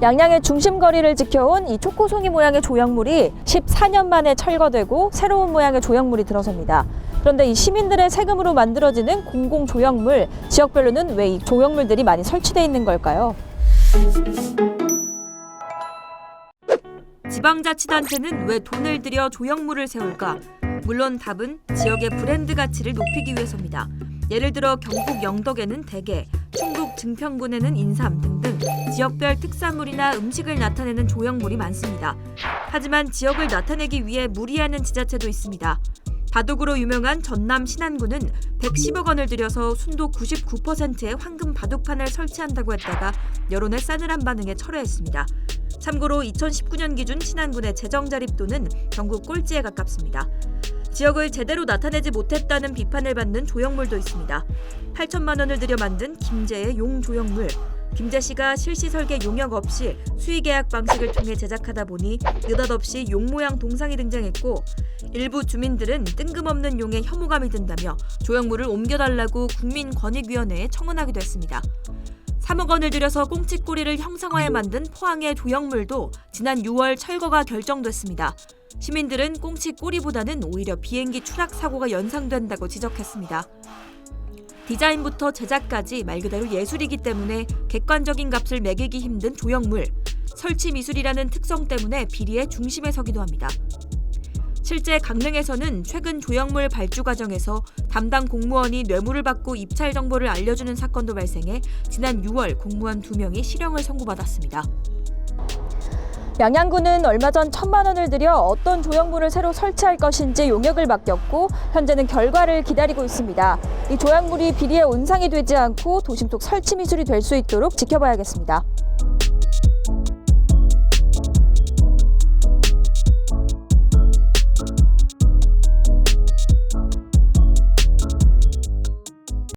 양양의 중심 거리를 지켜온 이 초코송이 모양의 조형물이 14년 만에 철거되고 새로운 모양의 조형물이 들어섭니다. 그런데 이 시민들의 세금으로 만들어지는 공공 조형물, 지역별로는 왜 이 조형물들이 많이 설치돼 있는 걸까요? 지방자치단체는 왜 돈을 들여 조형물을 세울까? 물론 답은 지역의 브랜드 가치를 높이기 위해서입니다. 예를 들어 경북 영덕에는 대게, 충북 증평군에는 인삼 등등 지역별 특산물이나 음식을 나타내는 조형물이 많습니다. 하지만 지역을 나타내기 위해 무리하는 지자체도 있습니다. 바둑으로 유명한 전남 신안군은 110억 원을 들여서 순도 99%의 황금 바둑판을 설치한다고 했다가 여론의 싸늘한 반응에 철회했습니다. 참고로 2019년 기준 신안군의 재정 자립도는 전국 꼴찌에 가깝습니다. 지역을 제대로 나타내지 못했다는 비판을 받는 조형물도 있습니다. 8천만 원을 들여 만든 김제의 용 조형물. 김제 씨가 실시 설계 용역 없이 수의 계약 방식을 통해 제작하다 보니 느닷없이 용 모양 동상이 등장했고 일부 주민들은 뜬금없는 용에 혐오감이 든다며 조형물을 옮겨달라고 국민권익위원회에 청원하기도 했습니다. 3억 원을 들여서 꽁치꼬리를 형상화해 만든 포항의 조형물도 지난 6월 철거가 결정됐습니다. 시민들은 꽁치 꼬리보다는 오히려 비행기 추락 사고가 연상된다고 지적했습니다. 디자인부터 제작까지 말 그대로 예술이기 때문에 객관적인 값을 매기기 힘든 조형물, 설치 미술이라는 특성 때문에 비리의 중심에 서기도 합니다. 실제 강릉에서는 최근 조형물 발주 과정에서 담당 공무원이 뇌물을 받고 입찰 정보를 알려주는 사건도 발생해 지난 6월 공무원 2명이 실형을 선고받았습니다. 양양군은 얼마 전 천만 원을 들여 어떤 조형물을 새로 설치할 것인지 용역을 맡겼고 현재는 결과를 기다리고 있습니다. 이 조형물이 비리의 온상이 되지 않고 도심 속 설치 미술이 될 수 있도록 지켜봐야겠습니다.